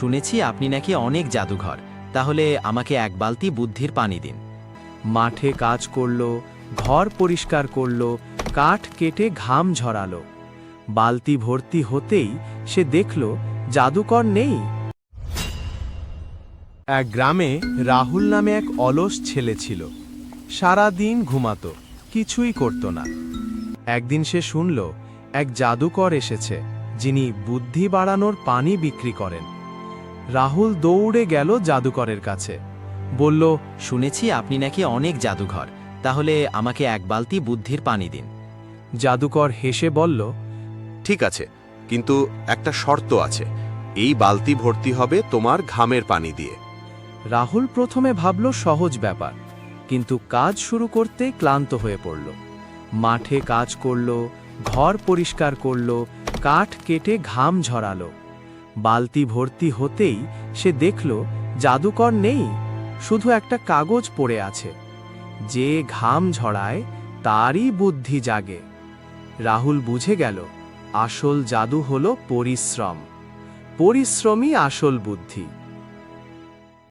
শুনেছি আপনি নাকি অনেক জাদুঘর। তাহলে আমাকে এক বালতি বুদ্ধির পানি দিন। মাঠে কাজ করল, ঘর পরিষ্কার করল, কাঠ কেটে ঘাম ঝরালো। বালতি ভর্তি হতেই সে দেখল জাদুকর নেই। এক গ্রামে রাহুল নামে এক অলস ছেলে ছিল। সারা দিন ঘুমাতো, কিছুই করত না। একদিন সে শুনল, এক জাদুকর এসেছে, যিনি বুদ্ধি বাড়ানোর পানি বিক্রি করেন। রাহুল দৌড়ে গেল জাদুকরের কাছে। বলল শুনেছি আপনি নাকি অনেক জাদুঘর। তাহলে আমাকে এক বালতি বুদ্ধির পানি দিন। জাদুকর হেসে বলল ঠিক আছে কিন্তু একটা শর্ত আছে। এই বালতি ভর্তি হবে তোমার ঘামের পানি দিয়ে। রাহুল প্রথমে ভাবল সহজ ব্যাপার। কিন্তু কাজ শুরু করতে ক্লান্ত হয়ে পড়ল। মাঠে কাজ করল ঘর পরিষ্কার করল কাঠ কেটে ঘাম ঝরালো। বালতি ভর্তি হতেই সে দেখল জাদুকর নেই, শুধু একটা কাগজ পড়ে আছে। যে ঘাম ঝড়ায় তারই বুদ্ধি জাগে। রাহুল বুঝে গেল, আসল জাদু হল পরিশ্রম। পরিশ্রমই আসল বুদ্ধি।